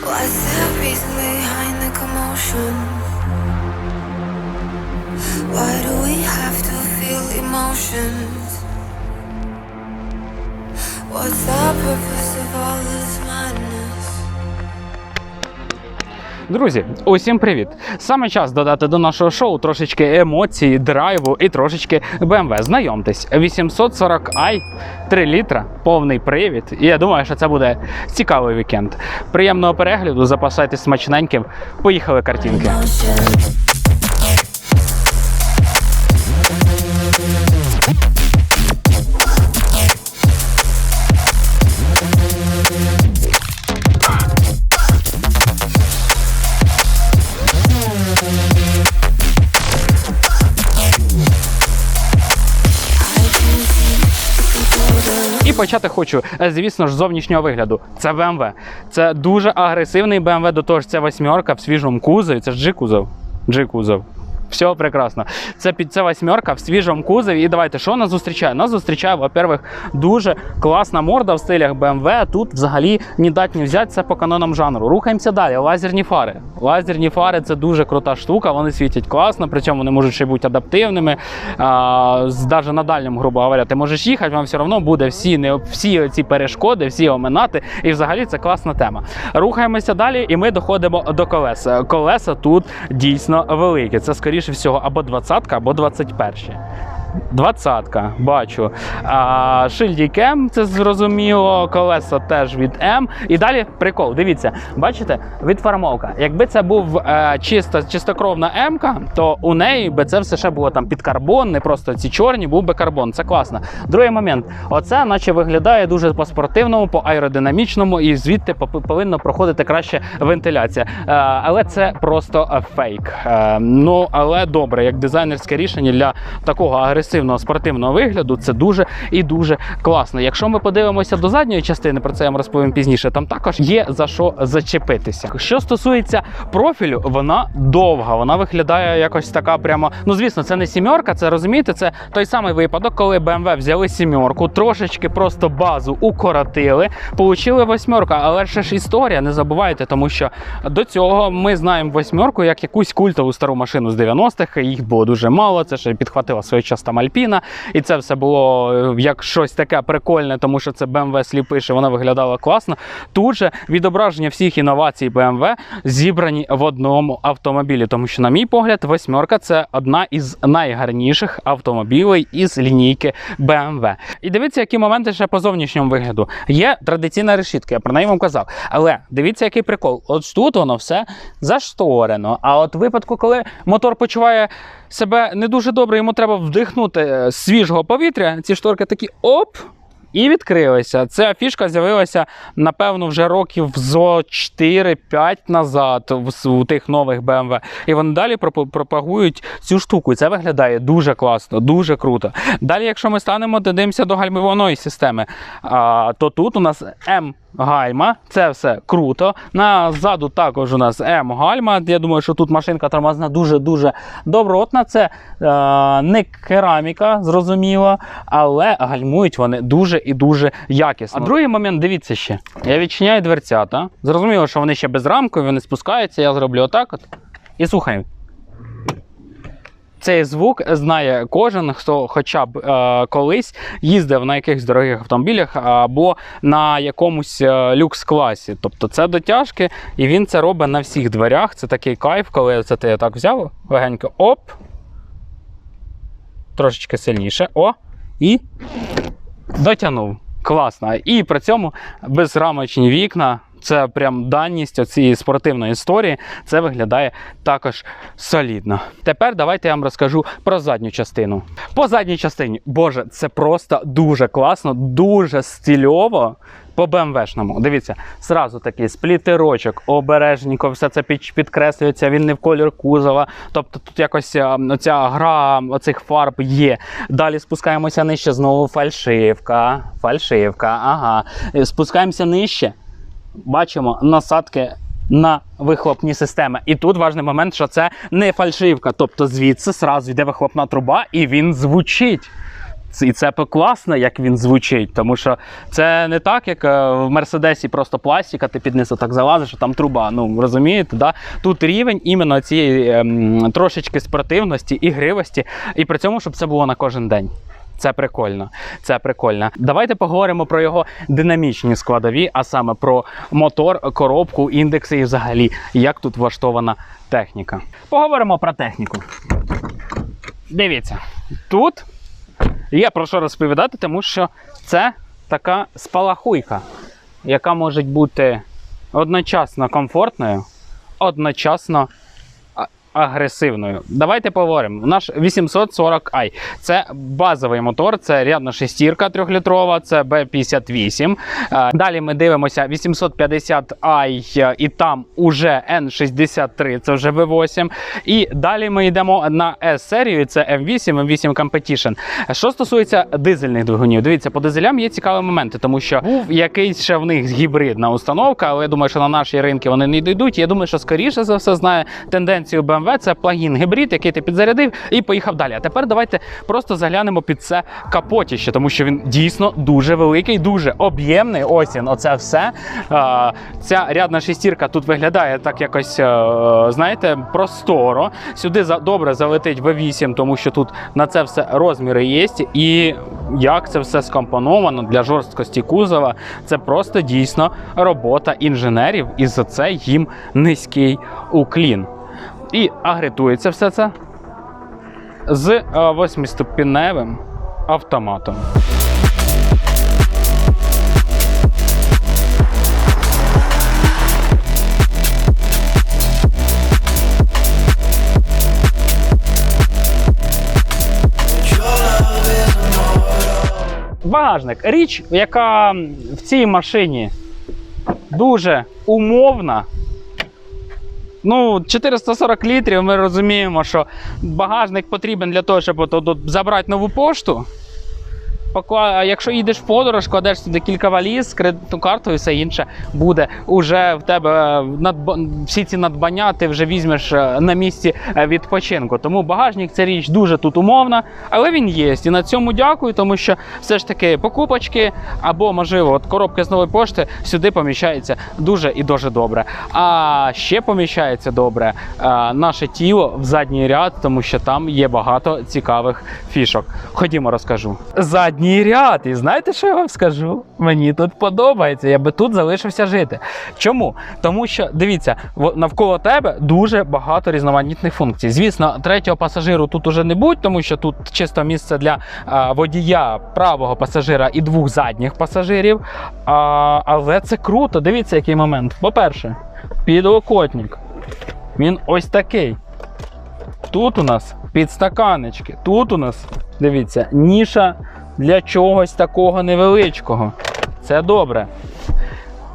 What's the reason behind the commotion? Why do we have to feel emotions? What's the purpose of all this madness? Друзі, усім привіт! Саме час додати до нашого шоу трошечки емоцій, драйву і трошечки BMW. Знайомтесь, 840i, 3 літра, повний привід. І я думаю, що це буде цікавий вікенд. Приємного перегляду, запасайтесь смачненьким. Поїхали картинки. Почати хочу, е, звісно ж, зовнішнього вигляду. Це BMW. Це дуже агресивний BMW, до того ж це восьмерка в свіжому кузові. Це ж G-кузов. G-кузов. Все прекрасно. Це під це восьмерка в свіжому кузові. І давайте, що нас зустрічає? Нас зустрічає, во-первых, дуже класна морда в стилях BMW. Тут взагалі ні дать ні взяти це по канонам жанру. Рухаємося далі. Лазерні фари. Лазерні фари це дуже крута штука. Вони світять класно, причому вони можуть ще бути адаптивними. З- на дальньому, грубо говоря, ти можеш їхати, вам все одно буде всі, не, всі ці перешкоди, всі оминати. І взагалі це класна тема. Рухаємося далі, і ми доходимо до колес. Колеса тут дійсно великі. Це скоріше всього або 20 або 21. Двадцятка, бачу. А, шильдікем, це зрозуміло, колеса теж від М. І далі прикол. Дивіться, бачите, відформовка. Якби це був е, чисто, чистокровна М, то у неї би це все ще було там під карбон, не просто ці чорні, був би карбон. Це класно. Другий момент. Оце, наче виглядає дуже по-спортивному, по аеродинамічному, і звідти повинна проходити краще вентиляція. Е, але це просто фейк. Е, ну, але добре, як дизайнерське рішення для такого агресивного спортивного вигляду, це дуже і дуже класно. Якщо ми подивимося до задньої частини, про це я вам розповім пізніше. Там також є за що зачепитися. Що стосується профілю, вона довга. Вона виглядає якось така прямо. Ну звісно, це не сімерка, це розумієте, це той самий випадок, коли BMW взяли сімерку, трошечки просто базу укоротили, получили восьмерку. Але ще ж історія, не забувайте, тому що до цього ми знаємо восьмерку як якусь культову стару машину з 90-х. Їх було дуже мало. Це ще підхватила своєчасна там Альпіна, і це все було е, як щось таке прикольне, тому що це BMW сліпиш, і вона виглядала класно. Тут же відображення всіх інновацій BMW зібрані в одному автомобілі, тому що, на мій погляд, восьмерка це одна із найгарніших автомобілей із лінійки BMW. І дивіться, які моменти ще по зовнішньому вигляду. Є традиційна решітка, я про неї вам казав. Але дивіться, який прикол. От тут воно все зашторено. А от випадку, коли мотор почуває себе не дуже добре, йому треба вдихнути е, свіжого повітря, ці шторки такі оп. І відкрилися. Ця фішка з'явилася, напевно, вже років зо 4-5 назад у тих нових BMW. І вони далі пропагують цю штуку. І це виглядає дуже класно, дуже круто. Далі, якщо ми станемо, дивимося до гальмівної системи, то тут у нас М. Гальма, це все круто. Назаду також у нас М-гальма. Я думаю, що тут машинка тормозна дуже-дуже добротна. Це е, не кераміка, зрозуміло, але гальмують вони дуже і дуже якісно. А другий момент, дивіться ще. Я відчиняю дверцята. Зрозуміло, що вони ще безрамкові, вони спускаються. Я зроблю отак от. І слухаємо. Цей звук знає кожен, хто хоча б е, колись їздив на якихось дорогих автомобілях або на якомусь е, люкс-класі. Тобто це дотяжки, і він це робить на всіх дверях. Це такий кайф, коли це ти так взяв, легенько оп. Трошечки сильніше. О! І дотягнув. Класно. І при цьому безрамочні вікна. Це прям даність цієї спортивної історії. Це виглядає також солідно. Тепер давайте я вам розкажу про задню частину. По задній частині, боже, це просто дуже класно, дуже стильово. По БМВшному. Дивіться, зразу такий сплітерочок, обережненько, все це під, підкреслюється, він не в колір кузова. Тобто тут якось оця гра оцих фарб є. Далі спускаємося нижче, знову фальшивка. Фальшивка, ага. Спускаємося нижче бачимо насадки на вихлопні системи. І тут важний момент, що це не фальшивка. Тобто звідси зразу йде вихлопна труба, і він звучить. І це класно, як він звучить, тому що це не так, як е, в Мерседесі просто пластика, ти під низ так залазиш, а там труба. Ну розумієте, да? тут рівень іменно цієї ем, трошечки спортивності, ігривості, і при цьому, щоб це було на кожен день. Це прикольно. Це прикольно. Давайте поговоримо про його динамічні складові, а саме про мотор, коробку, індекси і взагалі, як тут влаштована техніка. Поговоримо про техніку. Дивіться, тут є про що розповідати, тому що це така спалахуйка, яка може бути одночасно комфортною, одночасно агресивною. Давайте поговоримо. Наш 840i це базовий мотор, це рядна шестірка трьохлітрова, це B58. Е, Далі ми дивимося 850i, і там уже N63, це вже V8. І далі ми йдемо на S-серію, це M8, M8 Competition. Що стосується дизельних двигунів, дивіться, по дизелям є цікаві моменти, тому що був якийсь ще в них гібридна установка, але я думаю, що на наші ринки вони не дійдуть. Я думаю, що скоріше за все знає тенденцію BMW. Це плагін гібрид, який ти підзарядив і поїхав далі. А тепер давайте просто заглянемо під це капотіще, тому що він дійсно дуже великий, дуже об'ємний. Ось він, оце все. Ця рядна шестірка тут виглядає так якось, е, знаєте, просторо. Сюди добре залетить V8, тому що тут на це все розміри є. І як це все скомпоновано для жорсткості кузова, це просто дійсно робота інженерів, і за це їм низький уклін. І агритується все це з е, восьмиступіневим автоматом. Багажник. Річ, яка в цій машині дуже умовна. Ну, 440 літрів, ми розуміємо, що багажник потрібен для того, щоб от, от, от забрати нову пошту. А Якщо їдеш в подорож, кладеш сюди кілька валіз, кредитну карту і все інше буде уже в тебе е, надб- всі ці надбання ти вже візьмеш е, на місці е, відпочинку. Тому багажник це річ дуже тут умовна, але він є. І на цьому дякую, тому що все ж таки покупочки або, можливо, от коробки з нової пошти сюди поміщаються дуже і дуже добре. А ще поміщається добре е, наше тіло в задній ряд, тому що там є багато цікавих фішок. Ходімо, розкажу. Задній ряд. І знаєте, що я вам скажу? Мені тут подобається. Я би тут залишився жити. Чому? Тому що дивіться, навколо тебе дуже багато різноманітних функцій. Звісно, третього пасажиру тут уже не будь, тому що тут чисто місце для а, водія правого пасажира і двох задніх пасажирів. А, але це круто. Дивіться, який момент. По-перше, підлокотник. Він ось такий. Тут у нас підстаканечки. Тут у нас, дивіться, ніша для чогось такого невеличкого. Це добре.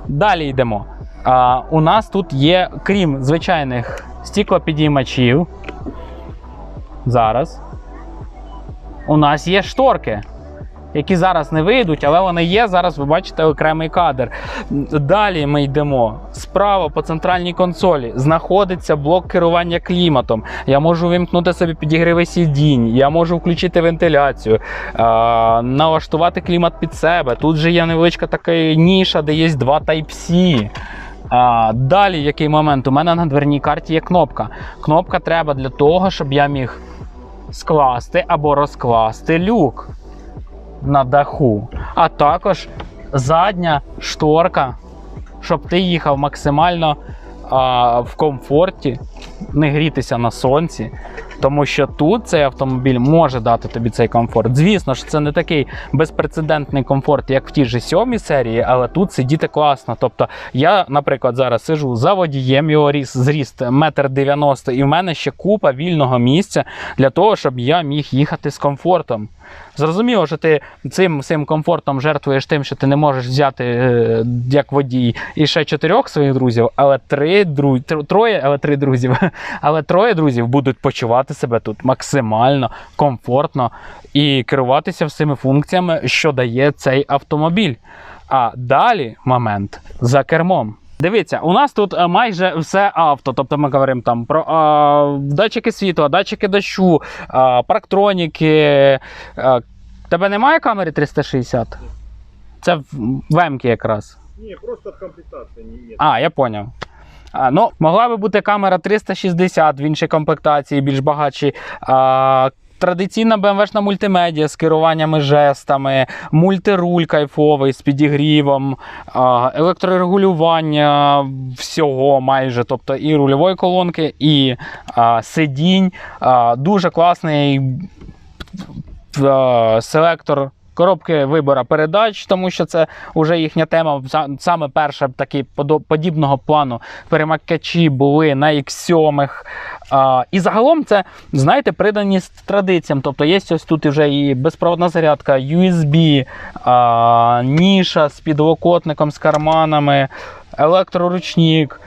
Далі йдемо. А, у нас тут є, крім звичайних стіклопідіймачів. Зараз. У нас є шторки, які зараз не вийдуть, але вони є. Зараз ви бачите окремий кадр. Далі ми йдемо. Справа по центральній консолі знаходиться блок керування кліматом. Я можу вимкнути собі підігриви сидінь, я можу включити вентиляцію, налаштувати клімат під себе. Тут же є невеличка така ніша, де є два Type-C. А, далі, який момент? У мене на дверній карті є кнопка. Кнопка треба для того, щоб я міг скласти або розкласти люк на даху. А також задня шторка, щоб ти їхав максимально а, в комфорті, не грітися на сонці. Тому що тут цей автомобіль може дати тобі цей комфорт. Звісно ж, це не такий безпрецедентний комфорт, як в тій же сьомій серії, але тут сидіти класно. Тобто, я, наприклад, зараз сижу за водієм, його ріст, зріст 1,90 м, і в мене ще купа вільного місця для того, щоб я міг їхати з комфортом. Зрозуміло, що ти цим, цим комфортом жертвуєш тим, що ти не можеш взяти е, як водій і ще чотирьох своїх друзів, але три дру... тр- троє, але три друзів. Але троє друзів будуть почувати себе тут максимально комфортно і керуватися всіми функціями, що дає цей автомобіль. А далі момент за кермом. Дивіться, у нас тут е, майже все авто. Тобто ми говоримо там про а, датчики світла, датчики дощу, а, парктроніки. а, тебе немає камери 360? Це в в М-ки якраз. Не, просто не- нет. А, я поняв. А, ну, могла би бути камера 360 в іншій комплектації, більш багатшій. А, традиційна BMW-шна мультимедіа з керуваннями жестами, мультируль кайфовий з підігрівом, електрорегулювання всього майже, тобто і рульової колонки, і сидінь. Дуже класний селектор. Коробки вибора передач, тому що це вже їхня тема. Саме перша такі подібного плану перемикачі були на X7. А, і загалом це, знаєте, приданість традиціям. Тобто є ось тут вже і безпроводна зарядка, USB, а, ніша з підлокотником, з карманами, електроручник.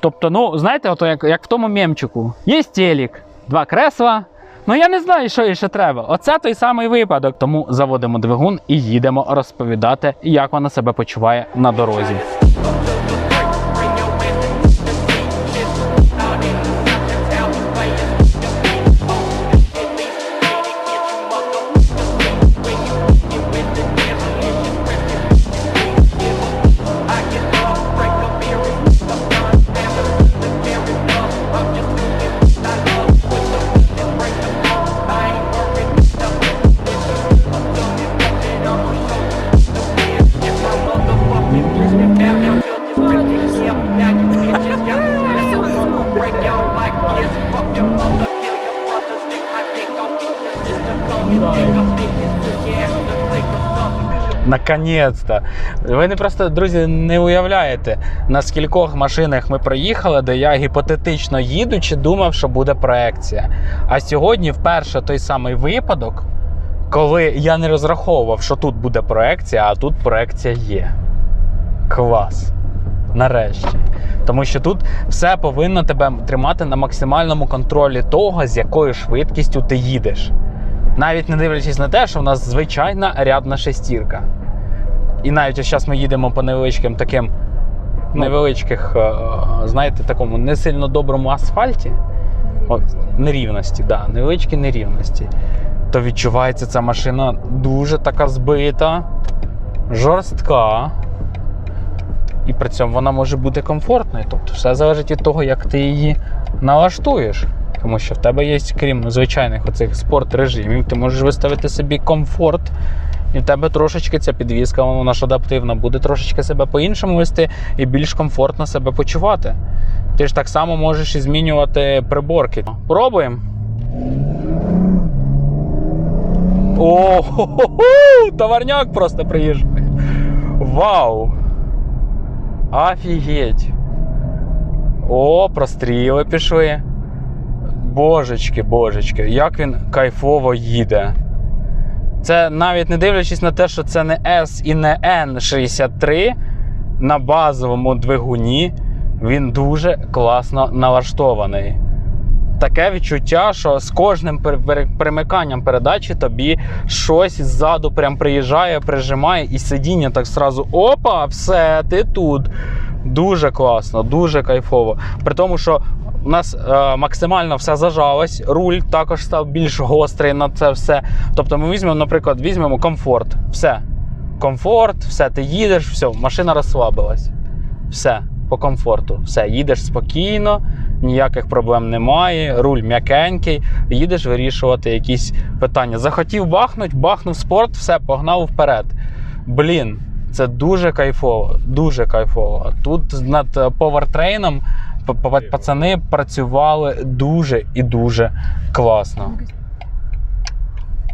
Тобто, ну, знаєте, ото як, як в тому мемчику. Є телек, два кресла. Ну я не знаю, що ще треба. Оце той самий випадок. Тому заводимо двигун і їдемо розповідати, як вона себе почуває на дорозі. Наконець-то. Ви не просто, друзі, не уявляєте, на скількох машинах ми проїхали, де я гіпотетично їдучи, думав, що буде проекція. А сьогодні вперше той самий випадок, коли я не розраховував, що тут буде проекція, а тут проекція є. Клас. Нарешті. Тому що тут все повинно тебе тримати на максимальному контролі того, з якою швидкістю ти їдеш. Навіть не дивлячись на те, що в нас звичайна рядна шестірка. І навіть ось зараз ми їдемо по невеличким таким невеличких, е, знаєте, такому не сильно доброму асфальті. От, нерівності, да, невеличкі нерівності. То відчувається ця машина дуже така збита, жорстка. І при цьому вона може бути комфортною. Тобто все залежить від того, як ти її налаштуєш. Тому що в тебе є, крім звичайних оцих спорт-режимів, ти можеш виставити собі комфорт, і в тебе трошечки ця підвізка, вона ж адаптивна, буде трошечки себе по-іншому вести і більш комфортно себе почувати. Ти ж так само можеш і змінювати приборки. Пробуємо. О, товарняк просто приїжджає. Вау! Офігеть! О, простріли пішли. Божечки, божечки, як він кайфово їде. Це навіть не дивлячись на те, що це не S і не N63 на базовому двигуні, він дуже класно налаштований. Таке відчуття, що з кожним перемиканням передачі тобі щось ззаду прям приїжджає, прижимає, і сидіння так зразу опа, все, ти тут. Дуже класно, дуже кайфово. При тому, що у нас е, максимально все зажалось, руль також став більш гострий на це все. Тобто ми візьмемо, наприклад, візьмемо комфорт. Все. Комфорт, все, ти їдеш, все, машина розслабилась. Все, по комфорту. Все, їдеш спокійно, ніяких проблем немає, руль м'якенький, їдеш вирішувати якісь питання. Захотів бахнуть, бахнув спорт, все, погнав вперед. Блін, це дуже кайфово, дуже кайфово. Тут над е, повертрейном пацани працювали дуже і дуже класно.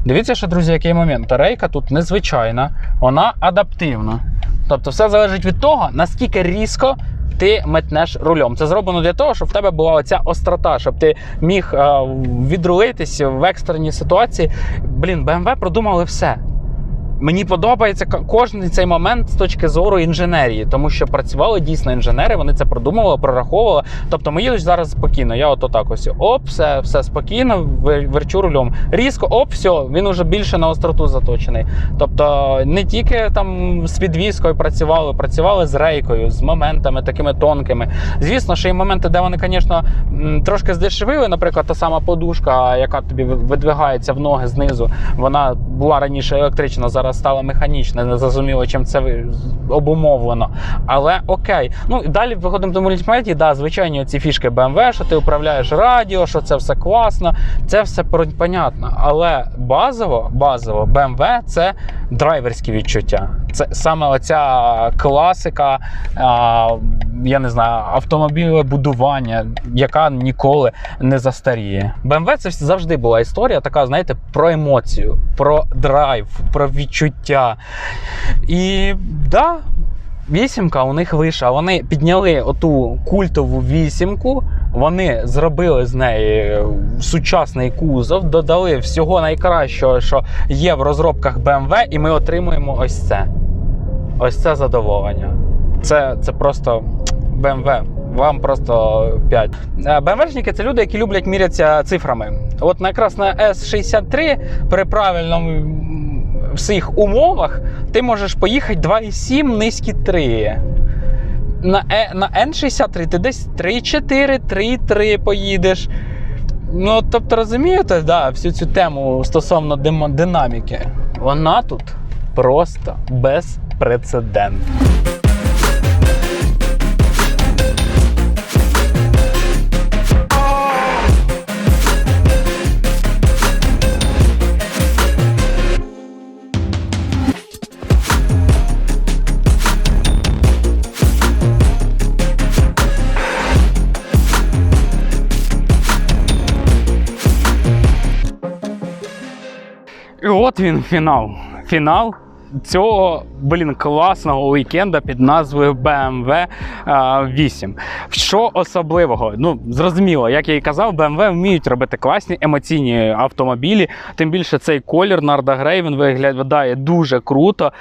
Дивіться, що, друзі, який момент. Рейка тут незвичайна, вона адаптивна. Тобто, все залежить від того, наскільки різко ти метнеш рулем. Це зроблено для того, щоб в тебе була оця острота, щоб ти міг е, відрулитись в екстреній ситуації. Блін, BMW продумали все. Мені подобається кожен цей момент з точки зору інженерії, тому що працювали дійсно інженери, вони це продумували, прораховували. Тобто ми їдуть зараз спокійно. Я от отак ось оп, все, все спокійно, вер- верчу рулем. Різко, оп, все, він уже більше на остроту заточений. Тобто не тільки там з підвіскою працювали, працювали з рейкою, з моментами такими тонкими. Звісно, що є моменти, де вони, звісно, трошки здешевили. Наприклад, та сама подушка, яка тобі ви- видвигається в ноги знизу, вона була раніше електрична, зараз стала механічна. Не зрозуміло, чим це обумовлено. Але окей. Ну далі виходимо до мультимедії. Да, звичайні ці фішки BMW, що ти управляєш радіо, що це все класно. Це все понятно. Але базово, базово, BMW це драйверські відчуття. Це саме оця класика, а, я не знаю, автомобілебудування, яка ніколи не застаріє. BMW це завжди була історія, така, знаєте, про емоцію, про драйв, про відчуття. І да, вісімка у них вийшла. Вони підняли оту культову вісімку. Вони зробили з неї сучасний кузов, додали всього найкращого, що є в розробках BMW, і ми отримуємо ось це. Ось це задоволення. Це, це просто BMW. Вам просто 5. БМВшники це люди, які люблять мірятися цифрами. От якраз на S63 при правильному всіх умовах ти можеш поїхати 2,7 низькі 3. На, е, на N63 ти десь 3,4, 3,3 поїдеш. Ну, тобто, розумієте, да, всю цю тему стосовно динаміки. Вона тут просто безпрецедентна. От він фінал. Фінал цього, блін, класного вікенда під назвою BMW 8. Що особливого? Ну, зрозуміло, як я і казав, BMW вміють робити класні емоційні автомобілі. Тим більше цей колір Нарда Грей він виглядає дуже круто,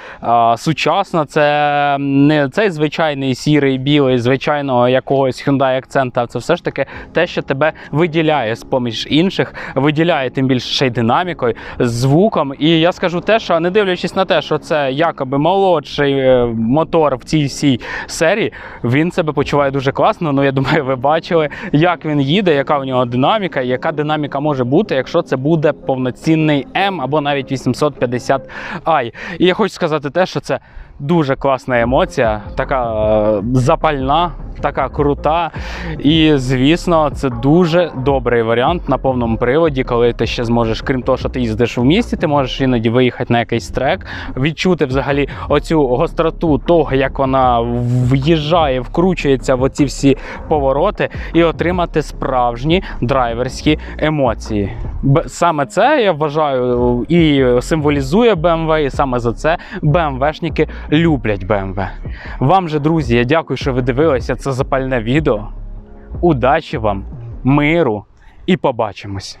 сучасно. Це не цей звичайний сірий, білий, звичайного якогось Hyundai Accent, а це все ж таки те, що тебе виділяє з поміж інших, виділяє тим більше ще й динамікою, звуком. І я скажу те, що не дивлячись на те, що це якоби молодший е, мотор в цій всій серії, він себе почуває дуже класно. Ну я думаю, ви бачили, як він їде, яка в нього динаміка, яка динаміка може бути, якщо це буде повноцінний М або навіть 850i. І я хочу сказати те, що це дуже класна емоція, така е, запальна, така крута. І звісно, це дуже добрий варіант на повному приводі, коли ти ще зможеш, крім того, що ти їздиш в місті, ти можеш іноді виїхати на якийсь трек, відчути взагалі оцю гостроту того, як вона в'їжджає, вкручується в оці всі повороти, і отримати справжні драйверські емоції. Саме це я вважаю і символізує BMW, і саме за це БМВшники люблять BMW. Вам же, друзі, я дякую, що ви дивилися це запальне відео. Удачі вам, миру і побачимось!